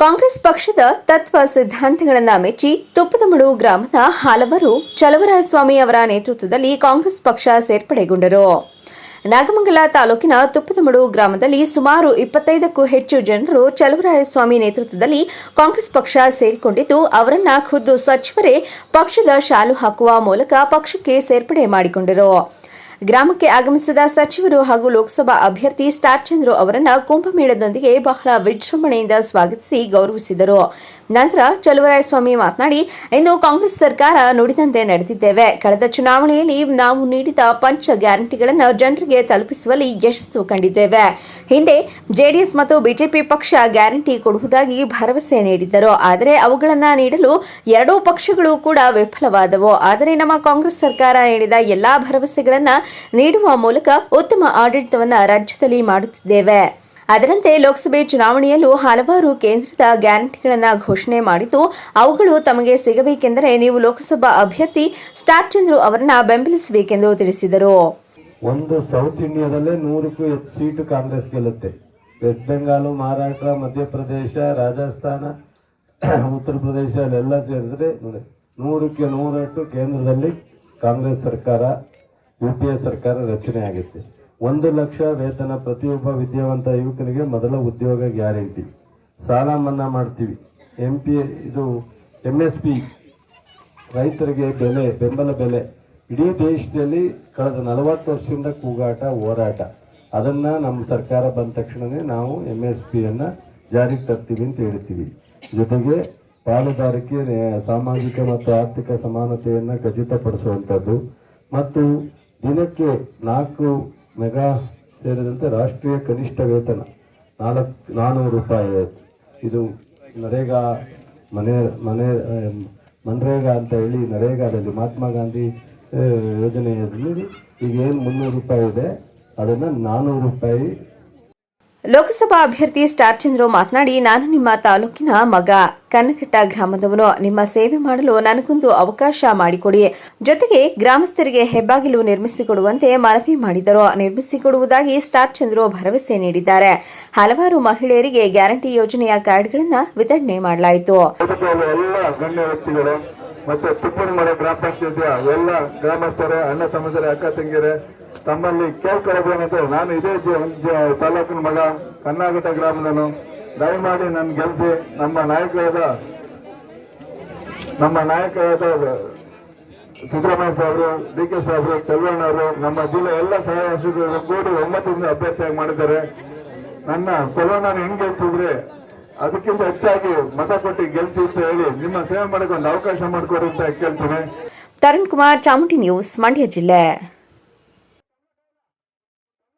ಕಾಂಗ್ರೆಸ್ ಪಕ್ಷದ ತತ್ವ ಸಿದ್ಧಾಂತಗಳನ್ನು ಮೆಚ್ಚಿ ತುಪ್ಪದಮಡು ಗ್ರಾಮದ ಹಲವರು ಚಲವರಾಯಸ್ವಾಮಿ ಅವರ ನೇತೃತ್ವದಲ್ಲಿ ಕಾಂಗ್ರೆಸ್ ಪಕ್ಷ ಸೇರ್ಪಡೆಗೊಂಡರು. ನಾಗಮಂಗಲ ತಾಲೂಕಿನ ತುಪ್ಪದಮಡು ಗ್ರಾಮದಲ್ಲಿ ಸುಮಾರು ಇಪ್ಪತ್ತೈದಕ್ಕೂ ಹೆಚ್ಚು ಜನರು ಚಲುವರಾಯಸ್ವಾಮಿ ನೇತೃತ್ವದಲ್ಲಿ ಕಾಂಗ್ರೆಸ್ ಪಕ್ಷ ಸೇರಿಕೊಂಡಿದ್ದು, ಅವರನ್ನ ಖುದ್ದು ಸಚಿವರೇ ಪಕ್ಷದ ಶಾಲು ಹಾಕುವ ಮೂಲಕ ಪಕ್ಷಕ್ಕೆ ಸೇರ್ಪಡೆ ಮಾಡಿಕೊಂಡರು. ಗ್ರಾಮಕ್ಕೆ ಆಗಮಿಸಿದ ಸಚಿವರು ಹಾಗೂ ಲೋಕಸಭಾ ಅಭ್ಯರ್ಥಿ ಸ್ಟಾರ್ ಚಂದ್ರು ಅವರನ್ನ ಕುಂಭಮೇಳದೊಂದಿಗೆ ಬಹಳ ವಿಜೃಂಭಣೆಯಿಂದ ಸ್ವಾಗತಿಸಿ ಗೌರವಿಸಿದರು. ನಂತರ ಚಲುವರಾಯಸ್ವಾಮಿ ಮಾತನಾಡಿ, ಇಂದು ಕಾಂಗ್ರೆಸ್ ಸರ್ಕಾರ ನುಡಿದಂತೆ ನಡೆದಿದ್ದೇವೆ. ಕಳೆದ ಚುನಾವಣೆಯಲ್ಲಿ ನಾವು ನೀಡಿದ ಪಂಚ ಗ್ಯಾರಂಟಿಗಳನ್ನು ಜನರಿಗೆ ತಲುಪಿಸುವಲ್ಲಿ ಯಶಸ್ಸು ಕಂಡಿದ್ದೇವೆ. ಹಿಂದೆ ಜೆಡಿಎಸ್ ಮತ್ತು ಬಿಜೆಪಿ ಪಕ್ಷ ಗ್ಯಾರಂಟಿ ಕೊಡುವುದಾಗಿ ಭರವಸೆ ನೀಡಿದ್ದರು. ಆದರೆ ಅವುಗಳನ್ನು ನೀಡಲು ಎರಡೂ ಪಕ್ಷಗಳು ಕೂಡ ವಿಫಲವಾದವು. ಆದರೆ ನಮ್ಮ ಕಾಂಗ್ರೆಸ್ ಸರ್ಕಾರ ನೀಡಿದ ಎಲ್ಲಾ ಭರವಸೆಗಳನ್ನು ನೀಡುವ ಮೂಲಕ ಉತ್ತಮ ಆಡಳಿತವನ್ನು ರಾಜ್ಯದಲ್ಲಿ ಮಾಡುತ್ತಿದ್ದೇವೆ. ಅದರಂತೆ ಲೋಕಸಭೆ ಚುನಾವಣೆಯಲ್ಲೂ ಹಲವಾರು ಕೇಂದ್ರದ ಗ್ಯಾರಂಟಿಗಳನ್ನು ಘೋಷಣೆ ಮಾಡಿದ್ದು ಅವುಗಳು ತಮಗೆ ಸಿಗಬೇಕೆಂದರೆ ನೀವು ಲೋಕಸಭಾ ಅಭ್ಯರ್ಥಿ ಸ್ಟಾರ್ ಚಂದ್ರು ಅವರನ್ನ ಬೆಂಬಲಿಸಬೇಕೆಂದು ತಿಳಿಸಿದರು. ಒಂದು ಸೌತ್ ಇಂಡಿಯಾದಲ್ಲೇ ನೂರಕ್ಕೂ ಹೆಚ್ಚು ಸೀಟು ಕಾಂಗ್ರೆಸ್ ಗೆಲ್ಲುತ್ತೆ. ವೆಸ್ಟ್ ಬೆಂಗಾಲ್ ಮಹಾರಾಷ್ಟ್ರ ಮಧ್ಯಪ್ರದೇಶ ರಾಜಸ್ಥಾನ ಉತ್ತರ ಪ್ರದೇಶ ಅಲ್ಲೆಲ್ಲ ಸೇರಿದ್ರೆ ನೋಡಿ, ನೂರಕ್ಕೆ ನೂರಷ್ಟು ಕೇಂದ್ರದಲ್ಲಿ ಕಾಂಗ್ರೆಸ್ ಸರ್ಕಾರ ಯು ಪಿ ಎ ಸರ್ಕಾರ ರಚನೆ ಆಗುತ್ತೆ ಒಂದು ಲಕ್ಷ ವೇತನ ಪ್ರತಿಯೊಬ್ಬ ವಿದ್ಯಾವಂತ ಯುವಕನಿಗೆ ಮೊದಲ ಉದ್ಯೋಗ ಗ್ಯಾರಂಟಿ. ಸಾಲ ಮನ್ನಾ ಮಾಡ್ತೀವಿ. ಎಂ ಪಿ ಇದು ಎಂ ಎಸ್ ಪಿ ರೈತರಿಗೆ ಬೆಲೆ, ಬೆಂಬಲ ಬೆಲೆ. ಇಡೀ ದೇಶದಲ್ಲಿ ಕಳೆದ ನಲವತ್ತು ವರ್ಷದಿಂದ ಕೂಗಾಟ, ಹೋರಾಟ. ಅದನ್ನ ನಮ್ಮ ಸರ್ಕಾರ ಬಂದ ತಕ್ಷಣವೇ ನಾವು ಎಂ ಎಸ್ ಪಿಯನ್ನು ಜಾರಿಗೆ ತರ್ತೀವಿ ಅಂತ ಹೇಳ್ತೀವಿ. ಜೊತೆಗೆ ಪಾಲುದಾರಿಕೆ ಸಾಮಾಜಿಕ ಮತ್ತು ಆರ್ಥಿಕ ಸಮಾನತೆಯನ್ನು ಖಚಿತಪಡಿಸುವಂಥದ್ದು. ಮತ್ತು ದಿನಕ್ಕೆ ನಾಲ್ಕು ಮೆಗಾ ಸೇರಿದಂತೆ ರಾಷ್ಟ್ರೀಯ ಕನಿಷ್ಠ ವೇತನ, ನಾಲ್ಕು ನಾನ್ನೂರು ರೂಪಾಯಿ ಇದು ನರೇಗಾ ಮನೆ ಮನೆ ಮನ್ರೇಗಾ ಅಂತ ಹೇಳಿ ನರೇಗಾದಲ್ಲಿ ಮಹಾತ್ಮ ಗಾಂಧಿ ಯೋಜನೆಯಲ್ಲಿ ಈಗೇನು ಮುನ್ನೂರು ರೂಪಾಯಿ ಇದೆ, ಅದನ್ನು ನಾನ್ನೂರು ರೂಪಾಯಿ ಲೋಕಸಭಾ ಅಭ್ಯರ್ಥಿ ಸ್ಟಾರ್ ಚಂದ್ರು ಮಾತನಾಡಿ, ನಾನು ನಿಮ್ಮ ತಾಲೂಕಿನ ಮಗ. ಕನ್ನಘಟ್ಟ ಗ್ರಾಮದವನು. ನಿಮ್ಮ ಸೇವೆ ಮಾಡಲು ನನಗೊಂದು ಅವಕಾಶ ಮಾಡಿಕೊಡಿ. ಜೊತೆಗೆ ಗ್ರಾಮಸ್ಥರಿಗೆ ಹೆಬ್ಬಾಗಿಲು ನಿರ್ಮಿಸಿಕೊಡುವಂತೆ ಮನವಿ ಮಾಡಿದರು. ನಿರ್ಮಿಸಿಕೊಡುವುದಾಗಿ ಸ್ಟಾರ್ ಚಂದ್ರು ಭರವಸೆ ನೀಡಿದ್ದಾರೆ. ಹಲವಾರು ಮಹಿಳೆಯರಿಗೆ ಗ್ಯಾರಂಟಿ ಯೋಜನೆಯ ಕಾರ್ಡ್ಗಳನ್ನು ವಿತರಣೆ ಮಾಡಲಾಯಿತು. ವ್ಯಕ್ತಿಗಳು ಮತ್ತೆ ತಿಪ್ಪಣಿಮಲೆ ಗ್ರಾಮ ಪಂಚಾಯತಿಯ ಎಲ್ಲ ಗ್ರಾಮಸ್ಥರ, ಅಣ್ಣ ತಮ್ಮಂದಿರೇ, ಅಕ್ಕ ತಂಗಿಯರೇ ತಮ್ಮಲ್ಲಿ ಕೇಳ್ಕೊಳ್ಬೇಕಂತ ನಾನು ಇದೇ ತಾಲೂಕಿನ ಮಗ ಕನ್ನಾಘಟ್ಟ ಗ್ರಾಮದನು ದಯಮಾಡಿ ನನ್ನ ಗೆಲ್ಸಿ, ನಮ್ಮ ನಾಯಕರಾದ ನಮ್ಮ ನಾಯಕರಾದ ಸಿದ್ದರಾಮಯ್ಯ ಸಾಹೇಬರು ಡಿ ಕೆ ಸಾಹೇಬರು ಚಲ್ವಣ್ಣ ನಮ್ಮ ಜಿಲ್ಲೆ ಎಲ್ಲ ಸಹಾಯಕರು ಕೂಡಿ ಒಮ್ಮತದಿಂದ ಅಭ್ಯರ್ಥಿಯಾಗಿ ಮಾಡಿದ್ದಾರೆ. ನನ್ನ ನಾನು ಹೆಂಗೆ ಗೆಲ್ಸಿದ್ರೆ ಅದಕ್ಕಿಂತ ಹೆಚ್ಚಾಗಿ ಮತ ಕೊಟ್ಟು ಗೆಲ್ಸಿ ಅಂತ ಹೇಳಿ ನಿಮ್ಮ ಸೇವೆ ಮಾಡಕ್ಕೆ ಒಂದು ಅವಕಾಶ ಮಾಡಿಕೊಡಿ ಅಂತ ಕೇಳ್ತೀನಿ. ತರುಣ್ ಕುಮಾರ್ ಚಾಮುಂಡಿ ನ್ಯೂಸ್, ಮಂಡ್ಯ ಜಿಲ್ಲೆ.